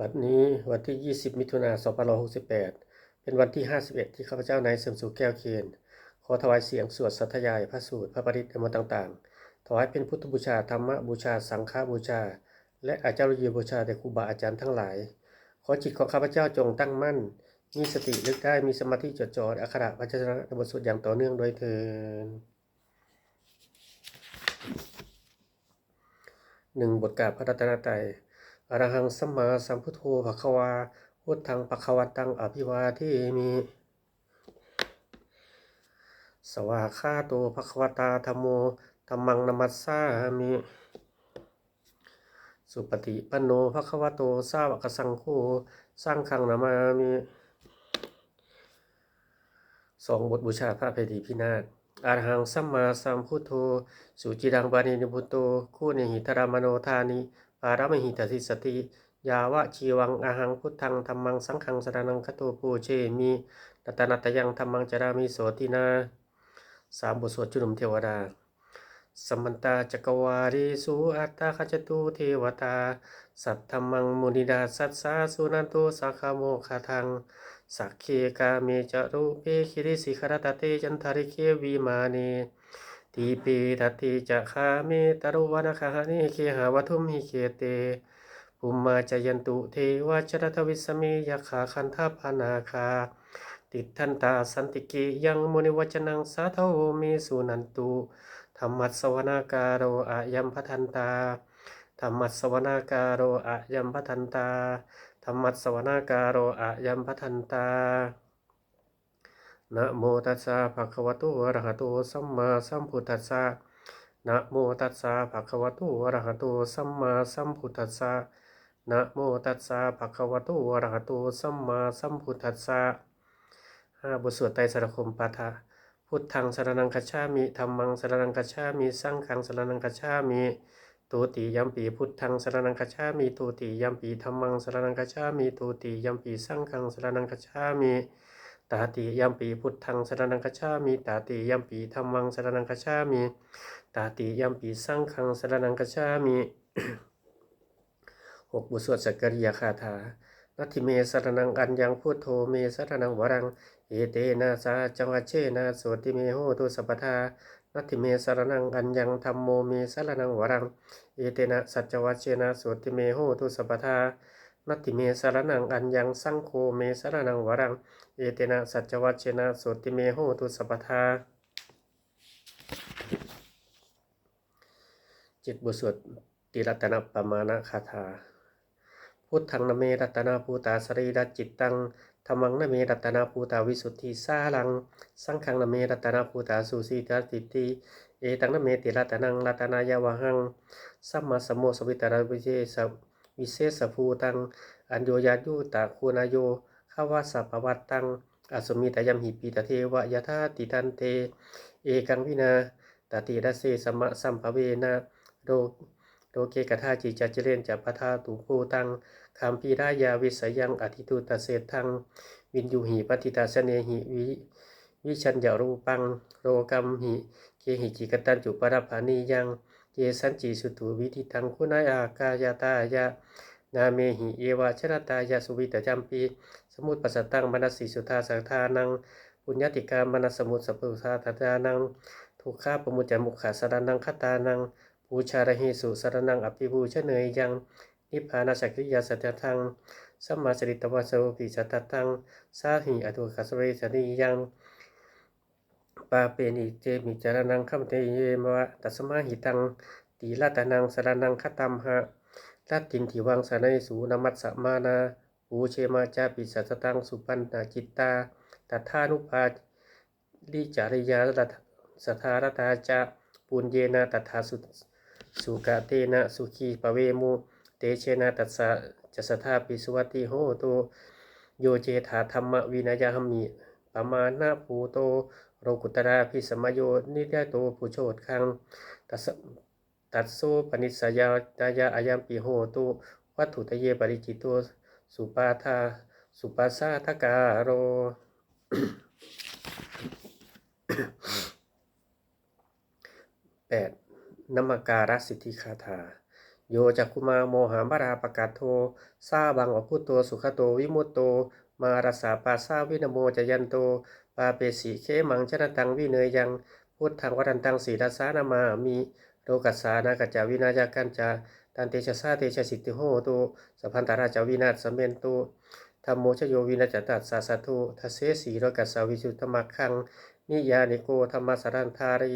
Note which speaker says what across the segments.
Speaker 1: บัดนี้วันที่ 20 มิถุนายน2568 เป็นวันที่ 51 ที่ข้าพเจ้านายเสริมสุขแก้วเคียนขอถวายเสียงสวดสัทยายพระสูตรพระปริตรในวันต่างๆ ถวายเป็นพุทธบูชาธรรมบูชาสังฆบูชา และอาจารย์บูชาแด่ครูบาอาจารย์ทั้งหลาย ขอจิตของข้าพเจ้าจงตั้งมั่น มีสติลึกได้มีสมาธิจดจ่ออักขระพัชนะในบทสวดอย่างต่อเนื่องโดยเทินหนึ่งบทกาพระรัตนตรัย อรหังสัมมาสัมพุทโธภควาพุทธังภควันตังอภิวาเทมิ สวาคาโตภควตาธรรมโมธรรมังนมัสสามิ สุปฏิปันโนภควโตสาวกสังโฆสร้างขังนามามิสองบทบูชาพระเพดีพินาศอารหังสัมมาสัมพุทโธ สุจิดังบานินิพุตโตคู่เนหิตรามโนธานิ ปารามหิตสิสติยาวะชีวังอาหังพุทธังธรรมังสังฆังสรนังคโตปูเชมิรัตนัตยังธรรมังจารามิโสตินาสามบทสวดจุลมเทวดา สมันตาจักวารีสุอัตตาขจตุเทวตา สัทธรรมังมุนิดาสัสสาสุนันโตสักขโมคาทัง สักเคกาเมจารุเปคิริสิขรตเตจันทาริเควีมาเน ทีปีทัตติจะคาเมตรุวนาคาเนเคหาวัทุมหิเคเตภูมมาจยันตุเทวจรทวิสเมยาขาคันธาปนาคา ติดทันตาสันติกิยังมุนิวจนังสาทโวเมสุนันตุธรรมัสวนาการโรอายัมพัทันตาธรรมัสวนาการโรอายัมพัทันตาธรรมัสสวนาการโรอายัมพัทันตา นะโมตัสสะภะคะวะโตอะระหะโตสัมมาสัมพุทธัสสะนะโมตัสสะภะคะวะโตอะระหะโตสัมมาสัมพุทธัสสะนะโมตัสสะภะคะวะโตอะระหะโตสัมมาสัมพุทธัสสะห้าบทสวดไตรสรคมปาฐะพุทธังสรนังคัจฉามิธัมมังสรนังคัจฉามิ สังฆังสรนังคัจฉามิตุติยัมปีพุทธังสรนังคัจฉามิตุติยัมปีธัมมังสรนังคัจฉามิตุติยัมปีสังฆังสรนังคัจฉามิ ตาติยัมปีพุทธังสรนังคัจฉามิตาติยัมปีธัมมังสรนังคัจฉามิตาติยัมปีสังฆังสรนังคัจฉามิหกบทสวดสักกริยาคาถานัติเมสรนังอัญญังพุทโธเมสรนังวรังเอเตนะสาจังวัดเชนะโสติเมโหตุสัพทานัติเมสรนังอัญญังธรรมโมเมสรนังวรังเอเตนะสัจวัชเชนะโสติเมโหตุสัพพทา นัติเมสรนังอัญญังสังโฆเมสรนังวรัง เอเตนะสัจวัชเชนะโสติเมโหตุสัพทาจิตบทสวดติรัตนปมาณคาถา พุทธังนเมรัตนาภูตาสรีรัจิตตังธรรมังนเมรัตนาภูตาวิสุทธิสาลัง สังฆังนเมรัตนาภูตาสุสีตาติติเอตังนเมติรัตนังรัตนายาวหัง สัมมาสัมโมสวิตาราวิเชส วิเศษภูตัง อัญโยยายุตาคูนาโยขาวาสัพวัตตังอสมิตยัมหิปีตเทวะยะธาติตันเต เอกังวินาตติระเสสมะสัมภเวนะโรโรเกกทาจิจัจเจเรนจัปปทาตุภูตังคามพีรายาวิสยังอธิตุตเสทัง วินยูหิปฏิตาเสเนหิวิวิชัญญารูปังโรกัมหิ เกหิจิกตันจุปรภานียัง เยสันจิสุตุวิธิทังคุณายากายตายะนาเมหิเอวาชรตายาสุวิตจัมปีสมุตปัสสตังมนัสสิสุธาสังทานังปุญญติกามนัสสมุตสัพพุทธาตานังทุกขาปมุจจมุขขาสรนังคตานังปูชาระหิสุสรนังอภิบูชเนยยังนิพพานาสักริยาสัจทังสัมมาสริตวัสโสปิสัตตังสาหิอตุขัสเรสนิยัง ปาเปนิเจมิจารนังคัมเทเยมวะตัสมาหิตังตีลาตานังสารนังคตัมหะลัตินทิวังสนัยสูนมัสสมานาปูเชมาจาปิสัตตังสุปันนาจิตตาตัทานุภาลิจาริยาตสทารตาจะปุญเยนะตัทาสุสุกะเตนะสุขีปเวมุเตเชนะตัสสะจะสทาปิสุวัติโหตโยเจธาธรรมวินัยหมิปมาณะภูโต โรกุตระพิสมโยนิยโตผู้โชดคังตัสตัสโสปนิสยาตายาอายัมปิโหตุวัตถุตเยปริจิตโตสุปาทาสุปัสสาทกาโรแปดนมการสิทธิคาถา โยจักคุมาโมหามราปกาศโทซาบังอภุตโตสุขโตวิมุตโต มารัสสาปาซาวินโมจยันโต ปาเปสีเคมังชนะตังวิเนยยังพุทธังวัตันตังสีดัสานามามีโลกัสสานากัจจาวินาจากันจาตันเตชะซาเตชะสิทธิโหตุสัพพันตาราชาวินาศสมเมนตุธรรมโมชโยวินาจตัสสาสัตุทัเสสีโลกัสสาวิสุทธมักขังนิยานิโกธรรมสารันทารี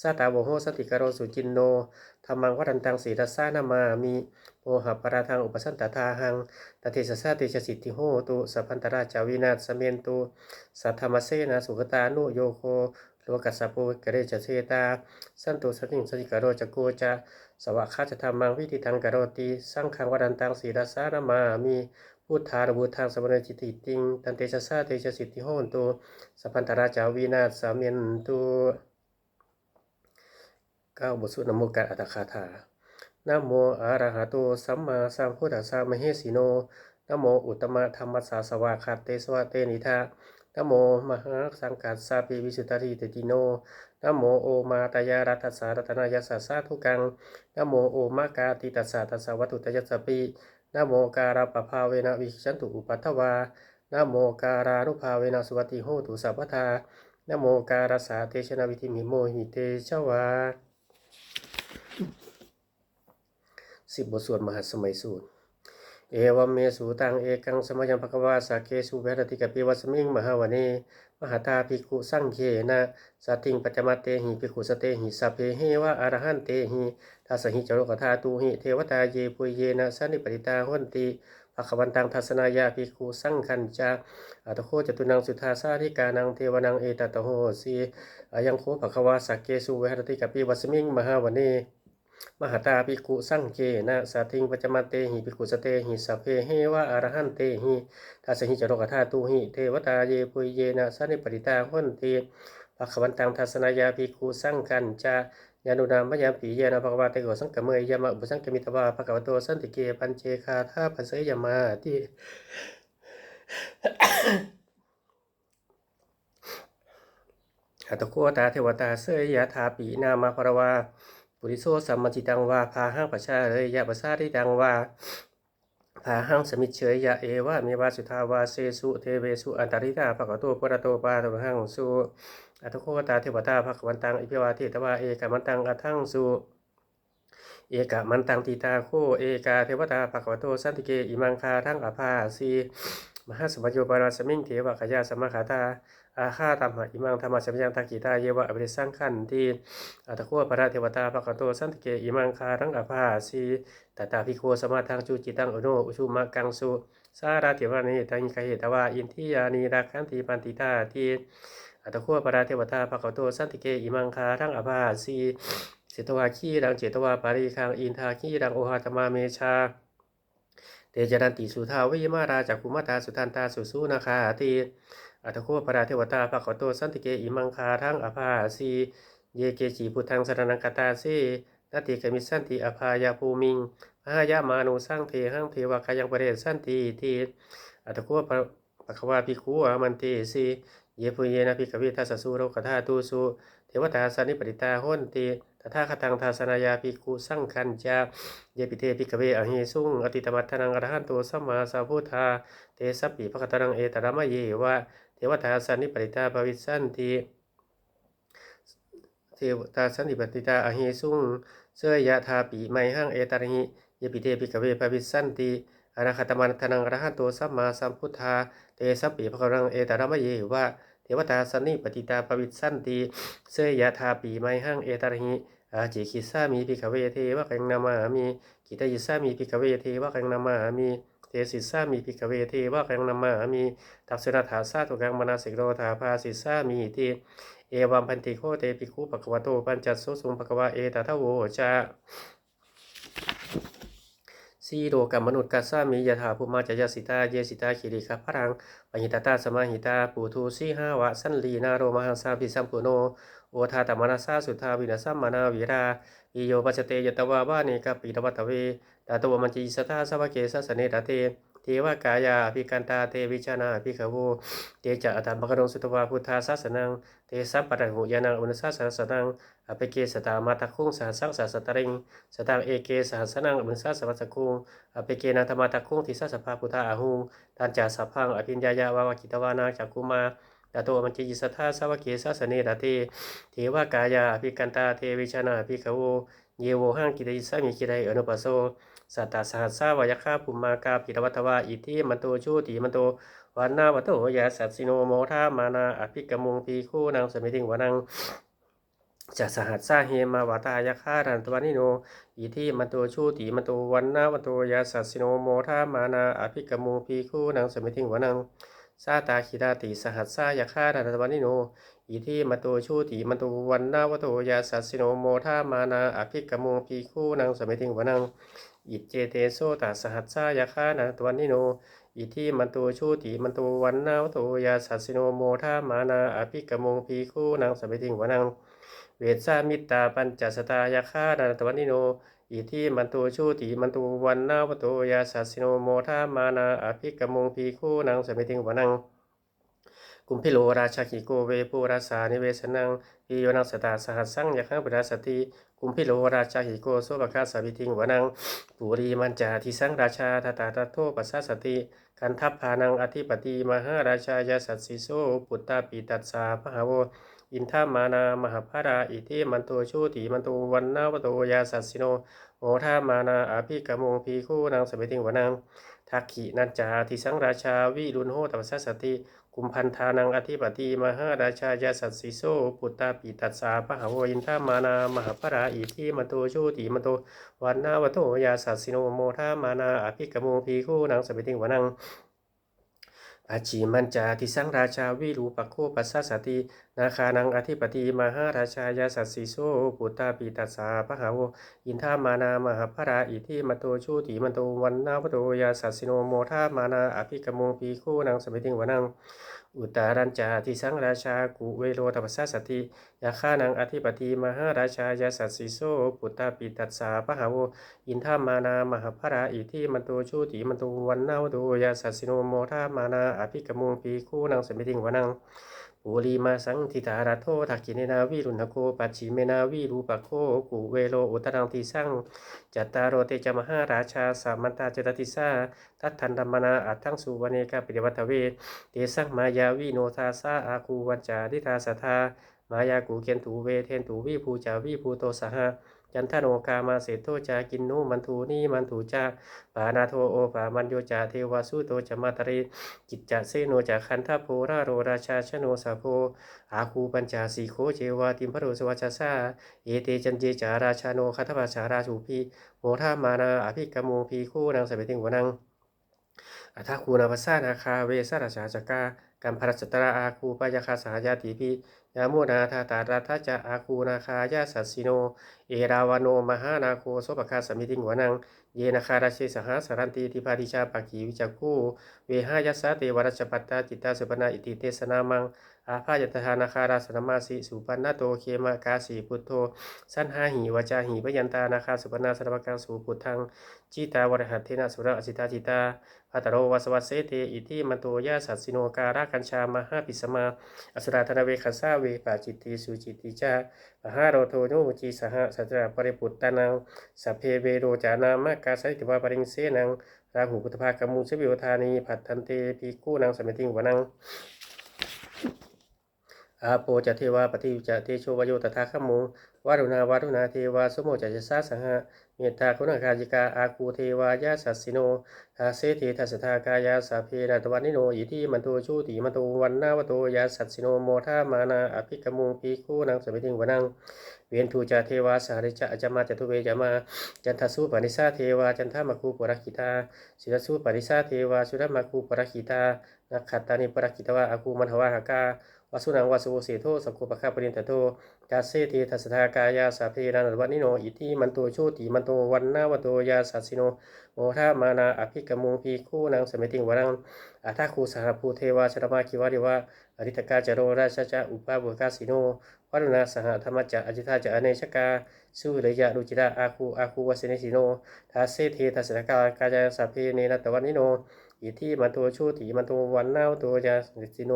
Speaker 1: สัตตาโวโหสติกโรสุจินโนธรรมังวัตันตังสีดัสสานามามีโมหะปราทังอุปสันตทาหังตเทสสาเตชะสิทธิโหตุสัพพันตราชาวินาศสเมนตุสัทธรรมเสนาสุขตานุโยโคโลกัสสะปุกเรจะเชตา สันตุสติงสติกโรจโกจะสวะคาจะธรรมังวิธิตังกโรติสังขังวัดันตังสีรัสสานามามีพุทธาระบุทางสมณจิตติติงตันเตชะสาเตชะสิทธิโหนตุสัพพันตราจาวินาสามเมนตุ เก้าบทสุนโมกัสอัตคาถานโมอะระหะโตสัมมาสัมพุทธัสสะมเหสีโนนโมอุตตมะธรรมัสสาสวะคาเตสวะเตนิทานโมมหาสังกัสสาปิวิสุทธาริเตติโนนโมโอมาตยารัตสารัตนายาสสสาทุกังนโมโอมากาติตัสสะตัสสะวัตถุตยัสสปินโมการาปภาเวนะวิชันตุอุปัฏฐวานโมการานุภาเวนะสุวัติโหตุสัพพทานโมการาสาเตชนะวิธิมิโมหิเตชวา สิบบทสวดมหาสมัยสูตร เอวเมสุตังเอกังสมยังภควาสาเกสุเวรติกปิวัสมิงมหาวเนมหาตาภิกขุสังเขนะสัตติงปัจจมาเตหิภิกขุสเตหิสัพเพเหวะอรหันเตหิทัสหิจโรกธาตุหิเทวตาเยปุยเยนะสันนิปริตาหนติภควันตังทัสนายาภิกขุสังคัญจาอัตโคจตุนังสุทธาสาธิกานังเทวนังเอตตโหสียังโคภควาสาเกสุเวรติกปิวัสมิงมหาวเน มหาตาภิกุสังเกนะสัตถิงปัจมาเตหิภิกุสเตหิสัพเพเหวะอรหันเตหิทัสหิจโรกธาตุหิเทวตาเยปุยเยนะสันิปริตาหุนเติภควันตังทัสนายาภิกุสังกันจายานุนามยามปีเยนะภควาเตโกสังกเมยยามะอุปสังกมิตวาภควโตสันติเกปัญเจคาทาปัสเสยมาติอัตโกตาเทวตาเสยยะธาปีนามาภรวา ปุริโสสัมมจิตังวาพาหังปัชชาเลยยะปัสสาริตังวาพาหังสมิเฉยยะเอวะเมวาสุทาวาเสสุเทเวสุอันตริตาภะกะโตปะระโตปาตหังสุอัตโคตาเทวตาภะวันตังอิพิวาเทตวาเอกมันตังอัทังสุเอกมันตังติตาโคเอกาเทวตาภะคะวะโตสันติเกอิมังคาทั้งอภาสีมหาสมัโยปาราสมิงเทวะขยาสมคาตา อาฆาตัมหะอิมังธรรมะสัมยังตากิตาเยวะอภิสังขันติอัตโคปะระเทวตาภะคะโตสันติเกอิมังคารังอภาสีตตาภิโคสมาทังจูจิตังอโนอุชุมะกังสุสาราเทวานิตังอิกเหตวาอินทิยานีรักขันติปันติตาทีอัตโคปะระเทวตาภะคะโตสันติเกอิมังคารังอภาสีเจตวาคีรังเจตวาปาริคังอินทาคีรังโอหาตมาเมชาเตจรันติสุทาวิมาราจักขุมาตาสุทันตาสุสุนาคาติ อัตโคปราเทวตาภะคะโตสันติเกอิมังคาทั้งอภาสีเยเกจีพุทธังสรนังกตาสีนาติกมิสันติอภายาภูมิงพายามานุสร้างเทหังเทวกายังประเดสันติทีอัตโคปะปะควาภิกขุอามันติสีเยปุเยนะภิกขวิทัสสุโรกธาตุสุเทวตาสันิปริตาหนติตถาคตังทาสนายาภิกขุสังคัญจาเยปิเทภิกขเวอหิสุงอติตมัตถนังอรหันโตสัมมาสัมพุทธาเตสัพปิภคตรังเอตระมะเยวะ เทวตาสันนิปริตาภวิสันติเทวตาสันนิปริตาอหิสุงเสยยะธาปีไมหังเอตระหิเยปิเทปิกเวภวิสันติอนาคตมันทนังรหันโตสัมมาสัมพุทธาเตสัพปิภครังเอตระมะเยวะเทวตาสันนิปติตาภวิสันติเสยยะธาปีไมหังเอตระหิอาจิคิสามีพิกเวเทวะกังนามามีกิตยิสามีพิกเวเทวะกังนามามี เทสิสามีพิกเวเทวะกังนามามีตักษณถาสาตุกังมนาสิกโรธาภาสิสามีติเอวัมพันติโคเตปิคุปะกวะโตปัญจสุสุงปะกวะเอตทะโวจาสีโรกัมมนุษย์กัสสามียถาภูมาจยสิตาเยสิตาคิริคพรังปหิตตาสมาหิตาปูทูสีหาวะสันลีนาโรมหังสาพิสัมปุโนโอทาตมนาสาสุทาวินาสัมมานาวิราอิโยปัจเตยตวาบาเนกปิตวัตเว ตาตวมันจิสตาสวะเกสสเนตเตเททวกายาภิกันตาเตวิชานาภิกขโวเตจะอัตตมกรงสุตวาพุทธาสสนังเตสัพปะระหุยานังอุนสัสสะสนังอภิเกสตามาตะคุงสหัสังสาสตริงสตังเอเกสหัสนังอุนสัสสวัสสคุงอภิเกนันธมาตะคุงทิสัสสะภาพุทธาอาหุงตันจาสัพพังอภิญญายาวาวกิตวานาจักคุมาตโตมัจจิยิสัทธาสวกเกสัสเนรติเทวกายาภิกันตาเทวิชานาภิกขโวเยโวหังกิตติสามิกิไดอนุปัสโส สัตตาสหัสสาวายคาภูมากาปิรวัตวาอิทิมันโตชูติมันโตวันนาวัตโตยาสัตสิโนโมทามานาอภิกมุงปีคู่นางสมิติงวนังจะสหัสสาเฮมาวาตายคารันตวันิโนอิทิมันโตชูติมันโตวันนาวัตโตยาสัตสิโนโมทามานาอภิกมุงปีคู่นางสมิติงวนังซาตาคิดาติสหัสสายคารันตวันิโนอิทิมันโตชูติมันโตวันนาวัตโตยาสัตสิโนโมทามานาอภิกมุงปีคู่นางสมิติงวนัง อิจเจเตโซตัสหัสสายาคานาตวันนิโน อิทิมันโตชูติมันโตวันนาวโตยาสัสสิโนโมทามานาอภิกมงพีคู่นางสมิติงวนัง เวทสามิตตาปัญจสตายาคานาตวันนิโน อิทิมันโตชูติมันโตวันนาวโตยาสัสสิโนโมทามานาอภิกมงพีคู่นางสมิติงวนัง กุมพิโลราชากิโกเวปุราสานิเวสนังอิโยนังสตาสหัสสังยะขังปุราสติกุมพิโลราชากิโกโสภคาสาวิติงวนังปุรีมันจาทิสังราชาทตาตโทปัสสสติกันทัพพานังอธิปติมหาราชายาสัตสิโสปุตตาปิตัสสาพหาโวอินทามานามหาภาราอิทิมันโตชูติมันโตวันนาวโตยาสัสสิโนโมทามานาอภิกมงพีคู่นางสมิติงวนังทักขินันจาทิสังราชาวิรุณโหตัสสสติ กุมพันธานังอธิปติมหาราชายาสัตสิโซปุตตาปิตัสสาพหาโวอินทามานามหาภาราอิทิมันโตชูติมันโตวันนาวโตยาสัสสิโนโมทามานาอภิกโมพีคู่นางสมิติงวนัง อาชีมันจาทิสังราชาวิรูปโคปัสสะสตินาคานังอธิปติมหาราชายาสัสสิโซปุตตาปีตัสสาพหาโวอินทามานามหาภราอิทิมโตชูติมโตวันนาวโตยาสัสสิโนโมทามานาอภิกโมปีคู่นางสมิติงวนัง อุตารัญจาทิสังราชากุเวโรตปัสสาสติยาฆ่านังอธิปติมหาราชายาสัสสิโสปุตตาปิตัสสาพหาโวอินทามานามหาภราอิทิมันโตชูติมันโตวันนาวโตยาสัสสิโนโมทามานาอภิกมุงปีคู่นางสมิติงวนัง ปุลีมาสังทิตาราโททักกิเนนาวิรุณโคปัจฉิเมนาวิรูปโคกุเวโลอุตรังทิสังจัตตารโรเตจมหาราชาสามันตาจตติสาทัตทันธรรมนาอัตถังสุวเนกาปิวัตเวเตสังมายาวิโนทาสาอาคูวัจจาดิทาสทามายากูเกนถูเวเทนตูวิภูจาวิภูโตสหะ จันทโนกามาเสโตจากินนุมันทูนีมันทูจาปานาโทโอปามันโยจาเทวาสุโตจมาตริกิจจะเซโนจาคันทโพราโรราชาชโนสาโพอาคูปัญจาสีโคเจวาติมพระโรสวัชชาเอเตจันเจจาราชาโนคัทภาชาราชูพีโมทามานาอภิกมโมพีคู่นางสเปติงวนังอัทาคูนาภาษานาคาเวสราชาจกา กัมพรสตราอาคูปายาคาสหายาติพียามุนาทาตารัทจะอาคูนาคายาสัสสิโน เอราวโนมหานาโคโสปคาสมิติงวนัง เยนาคาราเชสหาสารันตีทิพาติชาปากีวิจักคูเวหายัสสะเตวรัชปัตตาจิตตาสุปนาอิติเตสนามัง อาภายัตถานาคาราสนมาสิสุปันนาโตเคมากาสีพุทโธ สันหาหีวจาหีพยันตานาคาสุปนาสนมกังสุพุทธังจิตาวรหัตเทนะสุระอสิตาจิตา พัตโรวัสวัสเสเตอิทิมันโตยาสัสสิโนการากัญชามหาปิสมา อสุราธนเวคัสสาเวปาจิตติสุจิตติจามหาโรโทโนมุจิสหสัจระปริปุตตานังสัพเพเวโรจานามากาสัติวาปริงเสนังราหูพุทธภากัมมุสวิโอธานีผัดทันเตปีกู้นางสมติงวนังอาโปจะเทวาปฏิวิจะเทโชวโยตถาคโมวารุณาวารุณาเทวาสมโมจัจสาสังหะ เมตตาคุณาคาจิกาอาคูเทวายาสัสสิโนทาเสเททัสทากายาสาเพระตวันนิโนอิทิมันโตชูติมันโตวันนาวโตยาสัสสิโนโมทามานาอภิกมุงปีคูนางสมิติงวนังเวียนทูจาเทวาสาริจะอจมาจตุเวจมาจันทสุปนิสาเทวาจันทามาคูปรคิตาศิรสุปนิสาเทวาสุรมาคูปรคิตานักขัตตานิปรคิตวาอาคูมันหวาหากา วาสุนังวาสุวเสโทสังโฆปะคาปรินตโตกาเสเททัสทากายาสาเพรานัวันิโน อิทิมันโตโชติมันโตวันนาวโตยาสัสสิโนโมทามานาอภิกมุงพีคู่นางสมิติงวรังอาทคูสหภูเทวาชรมาคิวาริวาอริตกาจโรราชจะอุปาบุกาสิโนวัรุณาสหธรรมจะอจิตาจะอเนชกาสุเรยะรุจิตาอาคูอาคูวสเนสิโนทาเสเททัสทากากายาสาเพเนนตวันิโน อิทิมันโตชูติมันโตวันนาวโตยาสิโน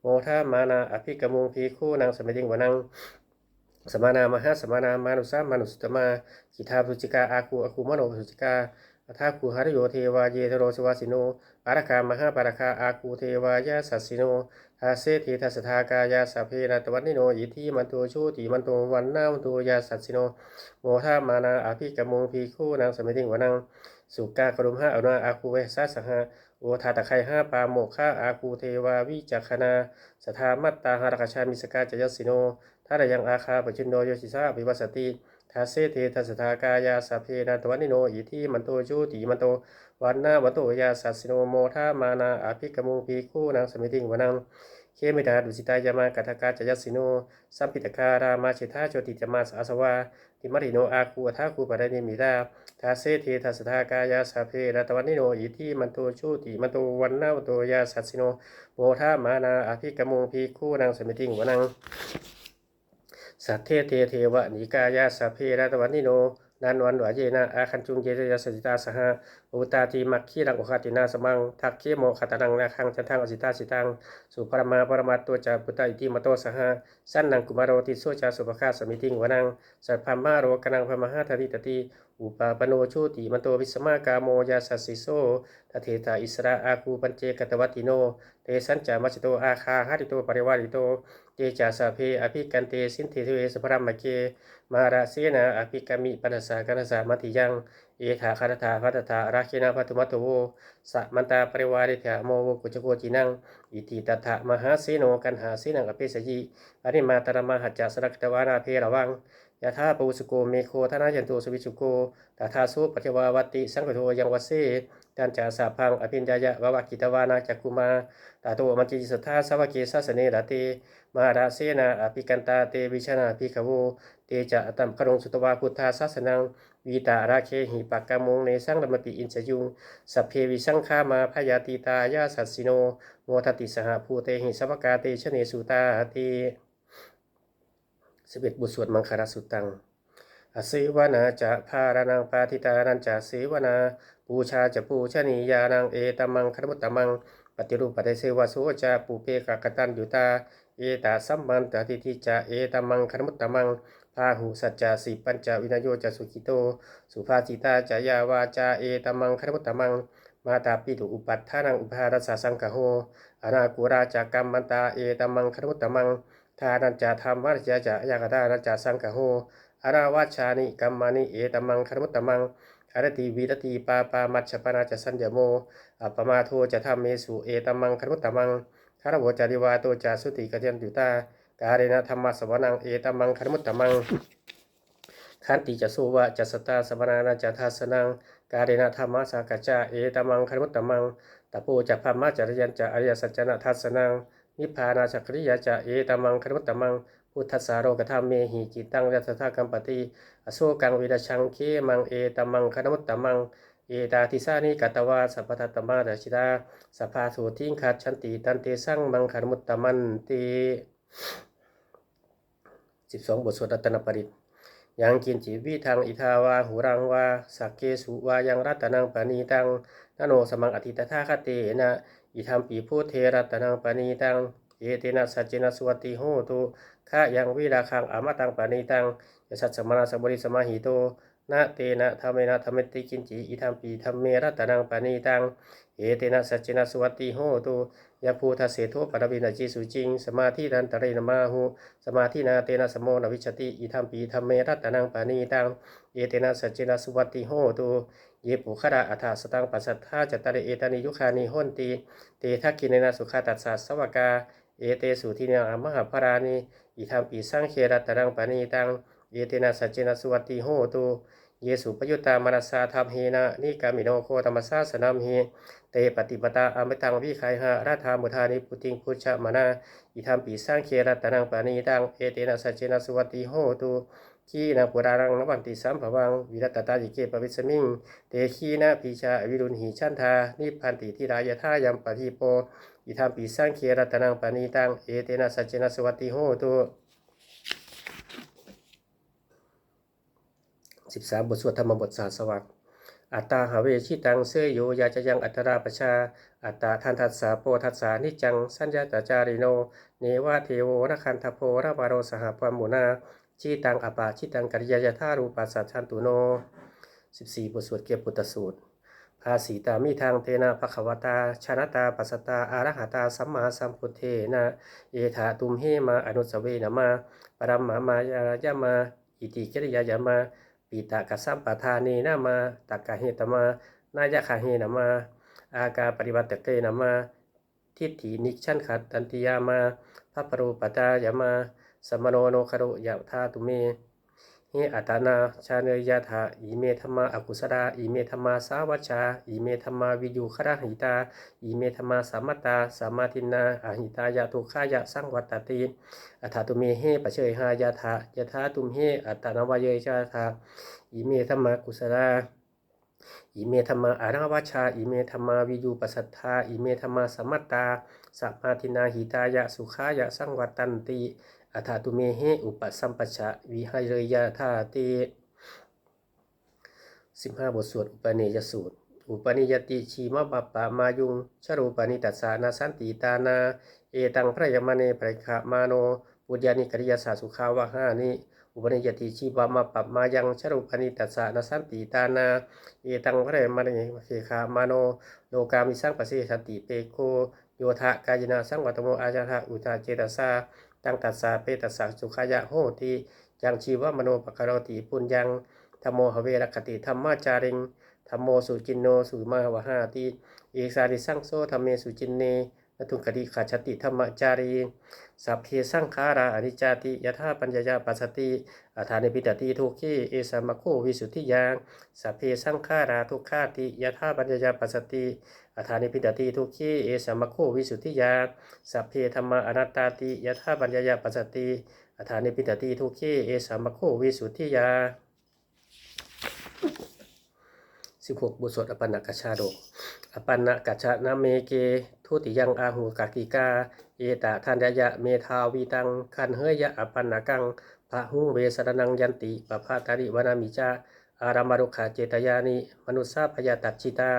Speaker 1: โมทามานาอภิกมุงพีคู่นางสมัยติงวนังสมานามหาสมานามานุสามานุสตมากิทาปุจิกาอาคูอาคูมโนปุจิกาอัทาคูหารโยเทวาเยเทโรสวาสิโนปารคามหาปารคาอาคูเทวายาสัสสิโนทาเสธีทัสทากายาสัพเพรตวันนิโนอิทิมันโตชูติมันโตวันนามันโตยาสัสสิโนโมทามานาอาภิกมุงพีคู่นางสมัยติงวนัง สุกากรุมห้าอนาอาคูเวสาสหะโอทาตะไคห้าปาโมฆาอาคูเทวาวิจักขณาสทามัตตาหารคชามิสกาจยสสิโนทาระยังอาคาปจินโนโยชิสาปิวัสติทาเสเททัสทากายาสัพเพนาตวันิโนอิทิมันโตชูติมันโตวันนามันโตยาสัสิโนโมทามานาอาภิกมุงพีคู่นางสมัยติงวนังเคมิดาดุสิตายามากัตกาจยัสิโนสัมปิตการามาเชธาโชติจมาสอาสวา ติมริโนอาคูทาคูปะเดนิมิตาทาเซเททัสทากายาสาเพรตวันนิโนอิทิมันโตชูติมันโตวันนาวันโตยาสัสสิโนโมทามานาอภิกมงพีคู่นางสมิติงวนังสัทเทเทเทวะนิกายาสาเพรตวันนิโน นันวันหวายเยนะอาคันจุงเยเยสสิตาสหะอุตาทีมักขีรังโอคตินาสมัง ทักเคโมคตานังนาคังจันทังอสิตาสิตัง สุปรมาปรมาตัวจาปุตตาอิติมโตสหะสั้นนังกุมารโรติโสจาสุภคาสมิติงวนัง สัพพมาโรกนังพมหาทติตติ อุปาปโนชูติมันโตวิสมากาโมยาสัสสิโสทเทตาอิสระอาคูปัญเจกตวัติโน เตสัญจามัจโตอาคาหาริโตปริวาริโต เจจาสาเพอภิกันเตสินเทเทเวสพรมเก มาราเสนาอภิกามิปันสากนสามัติยัง เอถาคาถาพัตถาราคินาพัตุมัตโตโวสัมมันตาปริวาริเถโมโวกุจโกจินัง อิติตถะมหาเสโนกันหาเสนังอภิสยิปริมาตรมหัจจสรักตวานาเพระวังยะธาปูสุโกเมโคธนายันโตสวิสุโกตถาสุปัจจวาวัติ สังฆโทยังวัสเสตันจาสาพังอภิญญายะววกิตวานาจักกุมาตาโตมัจจิสัทธาสวะเกสัสเนรเตมหาราเสนาอภิกันตาเตวิชนาภิกขโว จะอตัมครงสุตวาพุทธาสัสนังวีตาราเคหิปักกามงเนสังรมปิอินสยุงสัพเพวิสังฆามาพยาติตายาสัสสิโนโมทติสหภูเตหิสวกาเตชเนสุตาติสิบเอ็ดบทสวดมังคารสุตังอเสวนาจะพารานังปาทิตานันจะเสวนาปูชาจะปูชนียานังเอตมังครมุตตมังปฏิรูปปฏิเสวะโสจะปูเปกกตันยุตาเอตาสัมมันตติทิจะเอตมังครมุตตมัง พาหุสัจจะสิปัญจวินโยจะสุขิโต สุภาจิตาจายาวาจาเอตมังครมุตตมัง มาตาปิตุอุปัฏฐานังอุปารัสสะสังกโหอนากุราจากรรมมันตาเอตมังครมุตตมังทานันจาธรรมวัจจะจะยากตานันจาสังกโหอาราวาชานิกัมมานิเอตมังครมุตตมังคารติวีรติปาปามัชปนาจะสัญญโมอัปมาโทจะธรรมเมสุเอตมังครมุตตมังคารวจาริวาโตจาสุติกเทียนตุตา การเณธรรมะสวนังเอตมังครมุตตมังขันติจะสู้ว่าจะสตาสมนานาจะทัสนังการเดนะธรรมะสากัจจาเอตมังคารมุตตมังตะโพจะพามาจารยันจะอริยสัจนะทัสนังนิพพานาจักริยาจะเอตมังคารมุตตมังพุทธัสสาโรกธรรมเมหิจิตังยัตถากัมปติอโศกังวิรชังเคมังเอตมังคารมุตตมังเอตาทิสานิกัตวาสัพพทัตตมาดาชิตาสัพพาสุทิงขัดชันติตันเตสังมังคารมุตตมันติ สิบสองบทสวดรัตนปริตยังกินจิวิทางอิทาวาหูรังวาสักเกสุวายังรัตนังปานีตังนโนสมังอธิตถาคเตนะอิธรรมปีพุทเทรัตนังปานีตังเยเตนะสัจเจนสวัติโหตุข้ายังวิราคังอามตังปานีตังยสัจสมนาสบริสมาหิโตนะเตนะธรรมนะธรรมติกินจิอิธรรมปีธรรมเมรัตนังปานีตังเอเตนะสัจเจนสวัติโหตุ ยะภูทะเสโทปรวินาจิสุจิง สมาธินันตเรนมาหุสมาธินาเตนะสมโมนวิชติอิธรรมปีธรรมเมรัตนังปานีตังเยเตนะสัจเจนะสุวัติโหตุเยปุขดาอัฏฐสตังปัสสัทธาจตรเอตานิยุคานิหนติเตทักกินนนะสุขาตัสสะสวกา เอเตสุทินาอมหาภรานิอิธรรมปีสังเครัตนังปานีตังเยเตนะสัจเจนะสุวัติโหตุ เยสุปยุตตามนัสสาธรรมเฮนะนิกามิโนโคธรรมสาสนามเฮเตปฏิปตาอมตังวิไคหะราธามุทานิปุติงพุชฌมานาอิธรรมปีสร้างเครัตนังปานีตังเอเตนะสัจเจนะสุวัติโหตุขีนาปุรารังนวันติสัมภวังวิรัตตาจิเกปวิสมิงเตขีนาปีชาวิรุณหิชันทานิพันติทิรายทายัมปะทิโปอิธรรมปีสร้างเครัตนังปานีตังเอเตนะสัจเจนะสุวัติโหตุ สิบสามบทสวดธรรมบทสาสวักอัตตาหาเวชิตังเสยโยยาจะยังอัตตราประชา อัตตาทันทัสสะโพทัสสานิจัง สัญญาตจาริโน เนวะเทโวนคันทโพระวาโรสหปมุนาชิตังอปาชิตังกัริยาธารูปัสสัชันตุโน 14 บทสวดเกียรติปุตตสูตร ภาสีตามิทางเทนะภควตาชนะตาปัสตาอารหตาสัมมาสัมพุทเทนะ เอถาตุมเฮมาอนุสเวนะมาปรัมมามายายามา อิติกิริยายามา ปิตากัสัมปทานีนามาตักกะเฮตมานายะคาเฮนามาอากาปริวัติเกนามาทิฏฐินิชันขัดตันติยามาพระปรูปตายามาสมโนโนคารุยะธาตุเม เฮอัตนาชาเนยยะถาอิเมธรรมาอกุศลาอิเมธรรมาสาวัชชาอิเมธรรมาวิยูคระหิตาอิเมธรรมาสัมมตาสัมาทินาอหิตายะทุขายะสังวัตติอัฏฐาตุเมเฮปเชยหายะถายะถาตุมเฮอัตตาวายเยชาถาอิเมธรรมากุศลาอิเมธรรมาอาราวัชชาอิเมธรรมาวิยูปัสสัทธาอิเมธรรมาสมมตาสัมมาทินาหิตายะสุขายะสังวัตตันติ อัฏฐาตุเมเหอุปสัมปชะวิหายยะธาติสิบห้าบทสวดอุปเนยสูตร อุปนิยติชีมะบัปปะมายุงชรูปนิตัสานาสันติตานา เอตังพระยมเนปริขะมาโนปุญญานิกริยาสาสุขาวะหานิอุปนิยติชีวามาปัปมายังชรูปนิตัสสานาสันติตานา เอตังพระยมเนเขขะมาโน โลกามิสังปะเสสันติเปโกโยทะกายนาสังวัตโมอาจาทะอุทาเจตสา ตังตัสสะเปตัสสะสุขายะโหติยังชีวมโนปะคารติปุญญังธรรมโมหเวรคติธรรมาจาริงธรรมโมสุจินโนสุมาวหาติเอกสาริสังโซธรรมเมสุจินเน นตุกติขาชติธรรมจารีสัพเพสังขาราอนิจจติยถาปัญญายาปัสสติอาธานิปิตติทุกขีเอสามะโควิสุทธิยังสัพเพสังขาราทุกขาติยถาปัญญายาปัสสติอาธานิปิตติทุกขีเอสามะโควิสุทธิยังสัพเพธรรมาอนัตตาติยถาปัญญายาปัสสติอัฏฐานิปิตติทุกขีเอสามะโควิสุทธิยาสิบหกบุตรสวดอปันนกชาโดอปันนกัจฉนาเมเก ทุติยังอาหูกากิกา เอตาทันยะเมทาวีตัง คันเฮยะอปันนกังพระหุงเวสรนังยันติปะพาตาริวนามิจาอารามารุขาเจตยานิมนุสสาพยาตัดจิตา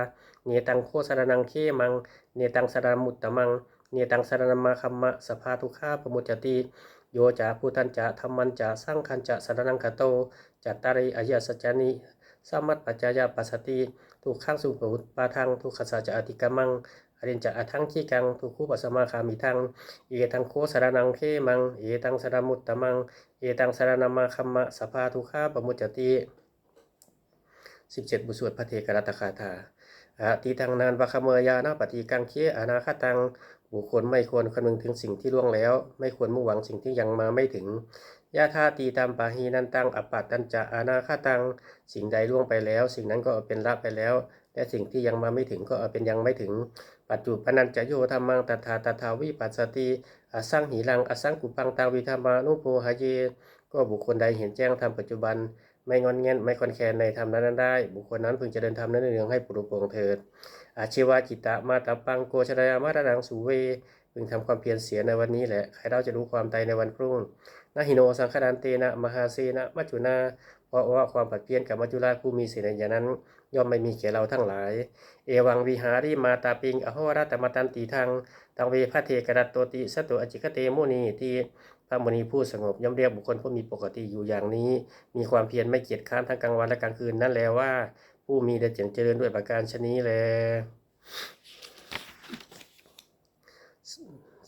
Speaker 1: เนตังโคสรนังเคมัง เนตังสรมุตตมัง เนตังสรณมาคัมมะสภาทุข้าปมุจจติโยจาพุทันจะธรรมันจะสร้างคันจะสรนังกโตจัตตาริอายาสจานิสามัตปัจจายาปัสสติทุกข้างสุปุปาทังทุกขสัจจะอติกมัง อรินจะอทังขี้กังทุกคู่ปัสมาคามิทังเอตังโคสรนังเคมังเอตังสรมุตตมังเอตังสรณมาคัมมะสภาทุขาปมุจจติสิบเจ็ดบุสวดพระเทกรัตคาถาอาทิตังนานวะคเมยานาปฏิกังเคียอนาคตังบุคคลไม่ควรคำนึงถึงสิ่งที่ล่วงแล้ว ไม่ควรมุ่งหวังสิ่งที่ยังมาไม่ถึงยาธาตีตามปาหีนันตังอปัตตันจะอานาคตัง สิ่งใดล่วงไปแล้ว สิ่งนั้นก็เป็นละไปแล้ว และสิ่งที่ยังมาไม่ถึงก็เป็นยังไม่ถึง ปัจจุปนันจะโยธรรมังตถาตถาวิปัสสติอสังหิรังอสังกุปังตังวิธรรมานุโพหเยก็บุคคลใดเห็นแจ้งธรรมปัจจุบัน ไม่งอนเงียนไม่คอนแคนในธรรมนั้นได้ บุคคลนั้นพึงจะเดินธรรมนั้นเนืองให้ปรุโปรงเถิด อาชีวาจิตตะมาตปังโกชรายามาตังสุเวพึงทำความเพียรเสียในวันนี้แหละใครเราจะรู้ความตายในวันพรุ่งนาหิโนสังคดานเตนะมหาเสนะมัจจุนาเพราะว่าความผัดเพี้ยนกับมัจจุราชผู้มีศีลอย่างนั้นย่อมไม่มีแก่เราทั้งหลาย เอวังวิหาริมาตาปิง อโหรัตมตันติทังตังเวพระเทกรัตโตติสตุอจิกเตมุนีตีพระมุนีผู้สงบย่อมเรียกบุคคลผู้มีปกติอยู่อย่างนี้ มีความเพียรไม่เกียจค้านทั้งกลางวันและกลางคืนนั่นแล้วว่า ผู้มีเดชเจริญด้วยประการชนี้แล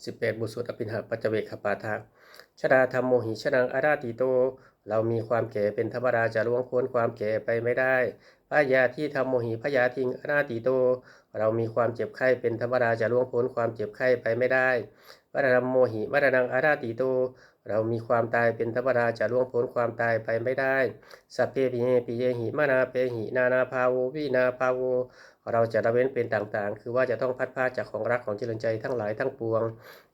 Speaker 1: สิบแปดบุตรสวดอภินหาปัจเจเวคปาทาชดาธรรมโมหิชนังอาราติโต เรามีความแก่เป็นธรรมดาจะล่วงพ้นความแก่ไปไม่ได้ พยาที่ธรรมโมหิพยาทิงอาราติโต เรามีความเจ็บไข้เป็นธรรมดาจะล่วงพ้นความเจ็บไข้ไปไม่ได้วรณัมโมหิวรนังอาราติโต เรามีความตายเป็นธรรมดาจะล่วงพ้นความตายไปไม่ได้สัพเพปิเยปิเยหิมานาเปหินานาภาโววินาภาโวเราจะระเว้นเป็นต่างๆ คือว่าจะต้องพัดพาจากของรักของเจริญใจทั้งหลายทั้งปวง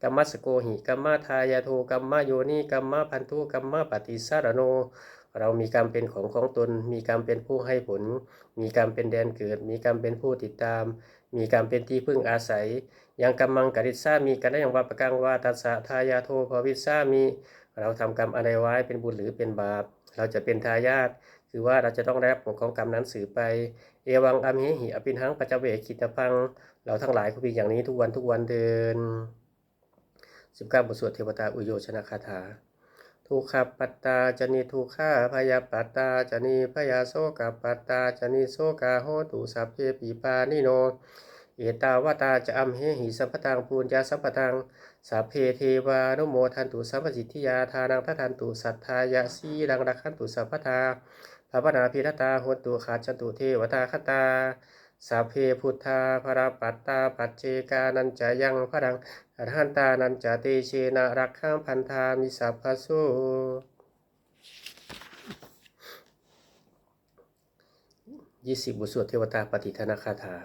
Speaker 1: กัมมัสโกหิกัมมาทายาโทกัมมาโยนิกัมมาพันธุกัมมาปฏิสารโน เรามีกรรมเป็นของของตน มีกรรมเป็นผู้ให้ผล มีกรรมเป็นแดนเกิด มีกรรมเป็นผู้ติดตาม มีกรรมเป็นที่พึ่งอาศัย ยังกรรมังกริสามีกันได้อย่างว่าประกังว่าตัสสะทายาโทภวิสามี เราทำกรรมอะไรไว้เป็นบุญหรือเป็นบาป เราจะเป็นทายาท คือว่าเราจะต้องได้รับผลของกรรมนั้นสืบไป เอวังอามเหหิอภินหังปัจเวกิตพัง เราทั้งหลายก็เป็นอย่างนี้ทุกวันทุกวันเดิน19บทสวดเทวตาอุโยชนะคาถา ทุกขปัตตาจนิทุกขาพยาปัตตาจนิพยาโสกปัตตาจนิโสกาโหตุสัพเพปีปานิโน เอตาวตาจะอัมเหหิสัมปตังปูญญาสัมปตังสัพเพเทวานุโมทันตุสัมปสิทธิยาทานังทัทันตุสัทธายะสีรังรักขันตุสัพพทาภาวนาพิรตาโหตุขาจันตุเทวตาคตา สัพเพพุทธาภรปัตตาปัจเจกานันจะยังพรังอรหันตานันจะเตเชนะรักขังพันธามิสัพพโสยี่สิบบทสวดเทวตาปฏิทานาคาถา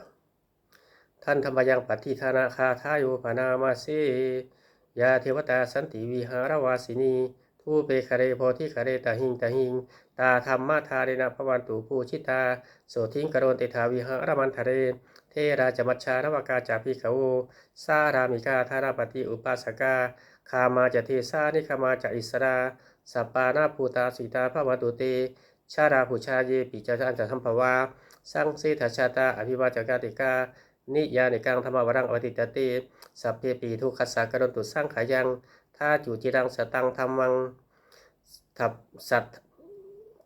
Speaker 1: ท่านธรรมยังปฏิทานาคาทาโยปนามาเสยาเทวตาสันติวิหารวาสินี ทูเปคาเรโพธิคาเรตาหิงตาหิง ตาธรรมมาทาเรนะพวันตุภูชิตาโสทิงกรนเตถาวิหารมันทะเร เทราจมัชชานวกาจาพิกาโอสารามิกาธาราปฏิอุปาสกาคามาจะเทสานิคามาจะอิสราสปานาภูตาสีตาพระวันตุเต ชาราภูชาเยปิจาจันจะทัมภวาสังเสทชาตาอภิวาจกาติกานิยาในกังธรรมวรังอวติตติสัพเพปีทุกขสสะกรณตุสร้างขายัง ท่าจูจิรังสตังธรรมังทับสัต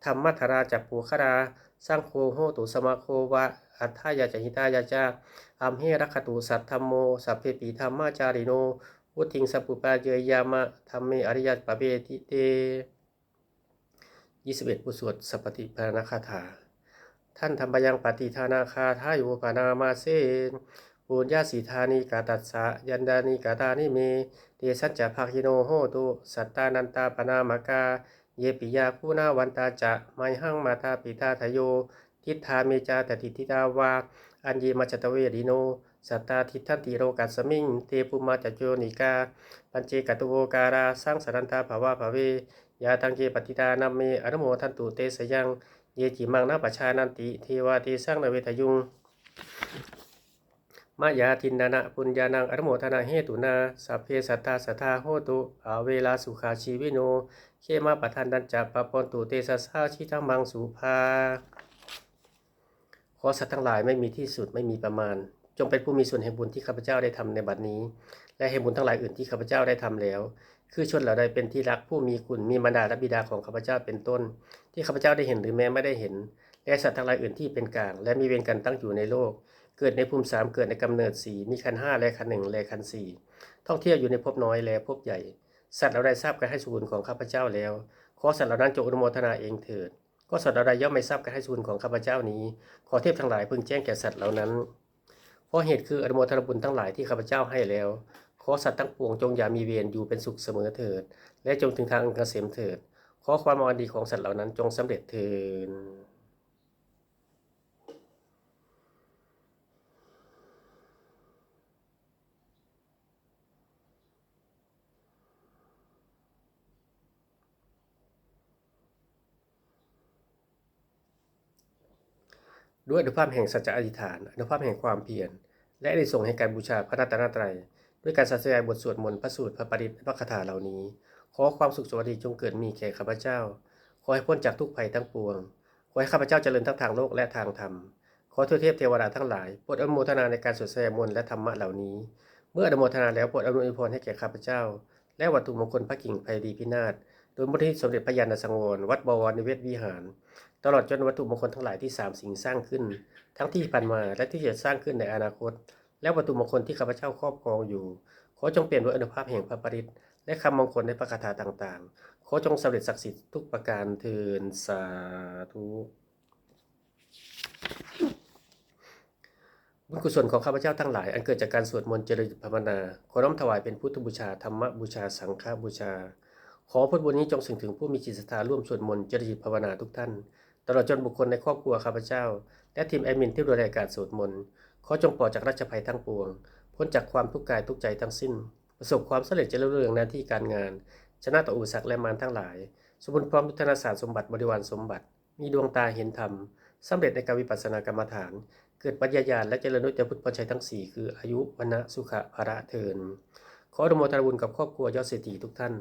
Speaker 1: ธรรมัทราจักปูคราสร้างโคโหตุสมาโควะอัฏฐายาจหิตายาจาอัมเฮรักขตุสัตธรรมโมสัพเพปีธรรมาจาริโนวุติงสัพปุปาเจยามะธรรมเมอริยปะเบติเต21บเอ็ดบทสวดสัพปฏิภาณคาถา ท่านธรรมยังปฏิทานาคาทายุปานามาเสน ปุญญาสีธานิกาตัสสะยันดานิกาตานิเมเตสัจจะภาคิโนโหตุสัตตานันตาปนามากา เยปิยาผู้นาวันตาจะไมหังมาตาปิตาทโย ทิฏฐาเมจาตติทิตาวาอันเยมาจตเวริโนสัตตาทิทันติโรกัสมิงเตปุมาจโจนิกา ปัญเจกตุโวการาสร้างสันตาภาวะภาเวยาตังเจปฏิตานัมเมอนุโมทันตุเตสยัง เยจิมังนาปชานันติเทวาเตสร้างนเวทยุง มายาทินนานะปุญญานังอนุโมทนาเหตุนาสัพเพสัตตาสัทธาโหตุอาเวลาสุขาชีวิโนเคมาปทานดันจัปปปนตุเตสสสาชิทังมังสุภาขอสัตว์ทั้งหลายไม่มีที่สุดไม่มีประมาณ จงเป็นผู้มีส่วนแห่งบุญที่ข้าพเจ้าได้ทำในบัดนี้ และแห่งบุญทั้งหลายอื่นที่ข้าพเจ้าได้ทำแล้ว คือชนเหล่าใดเป็นที่รักผู้มีคุณมีมารดาและบิดาของข้าพเจ้าเป็นต้น ที่ข้าพเจ้าได้เห็นหรือแม้ไม่ได้เห็น และสัตว์ทั้งหลายอื่นที่เป็นกลางและมีเวรกันตั้งอยู่ในโลก เกิดในภูมิสามเกิดในกำเนิดสี่มีคันห้าและคันหนึ่งและคันสี่ท่องเที่ยวอยู่ในภพน้อยและภพใหญ่ สัตว์เหล่าใดทราบการให้ส่วนของข้าพเจ้าแล้ว ขอสัตว์เหล่านั้นจงอนุโมทนาเองเถิด ก็สัตว์เหล่าใดย่อมไม่ทราบการให้ส่วนของข้าพเจ้านี้ ขอเทพทั้งหลายพึงแจ้งแก่สัตว์เหล่านั้น เพราะเหตุคืออนุโมทนาบุญทั้งหลายที่ข้าพเจ้าให้แล้ว ขอสัตว์ทั้งปวงจงอย่ามีเวรอยู่เป็นสุขเสมอเถิด และจงถึงทางอันเกษมเถิด ขอความอันดีของสัตว์เหล่านั้นจงสำเร็จเถิด ด้วยอนุภาพแห่งสัจจะอธิษฐานอนุภาพแห่งความเพียรและได้ส่งให้การบูชาพระรัตนตรัย ด้วยการสัสยายบทสวดมนต์พระสูตรพระปริตพระคาถาเหล่านี้ ขอความสุขสวัสดีจงเกิดมีแก่ข้าพเจ้า ขอให้พ้นจากทุกภัยทั้งปวง ขอให้ข้าพเจ้าเจริญทั้งทางโลกและทางธรรม ขอเทวเทพเทวดาทั้งหลายโปรดอนุโมทนาในการสวดแสดงมนต์และธรรมะเหล่านี้ เมื่ออนุโมทนาแล้วโปรดอำนวยพรให้แก่ข้าพเจ้า และวัตถุมงคลพระกิ่งไพรีพินาศโดยมุทิสมเด็จพระยาณสังวรวัดบวรนิเวศวิหาร ตลอดจนวัตถุมงคลทั้งหลายที่สามสิ่งสร้างขึ้น ทั้งที่ผ่านมาและที่จะสร้างขึ้นในอนาคต และวัตถุมงคลที่ข้าพเจ้าครอบครองอยู่ ขอจงเปลี่ยนด้วยอนุภาพแห่งพระปริตและคำมงคลในพระคาถาต่างๆ ขอจงสำเร็จศักดิ์สิทธิ์ทุกประการเทินสาธุบุญกุศลของข้าพเจ้าทั้งหลาย อันเกิดจากการสวดมนต์เจริญภาวนา ขอน้อมถวายเป็นพุทธบูชาธรรมบูชาสังฆบูชา ขอผลบุญนี้จงส่งถึงผู้มีจิตศรัทธาร่วมสวดมนต์เจริญภาวนาทุกท่าน ตลอดจนบุคคลในครอบครัวข้าพเจ้า และทีมแอดมินที่ดูแลการสวดมนต์ขอจงปลอดจากราชภัยทั้งปวง พ้นจากความทุกข์กายทุกใจทั้งสิ้น ประสบความสำเร็จเจริญรุ่งเรืองหน้าที่การงาน ชนะต่ออุปสรรคและมารทั้งหลาย สมบูรณ์พร้อมด้วยธนศาสตร์สมบัติบริวารสมบัติ มีดวงตาเห็นธรรมสำเร็จในการวิปัสสนากรรมฐาน เกิดปัญญาญาณและเจริญด้วยเจพุทธปัญชัยทั้งสี่คืออายุวันะสุขะภระเทินขออนุโมทนาบุญกับครอบครัวยอดเศรษฐีทุกท่าน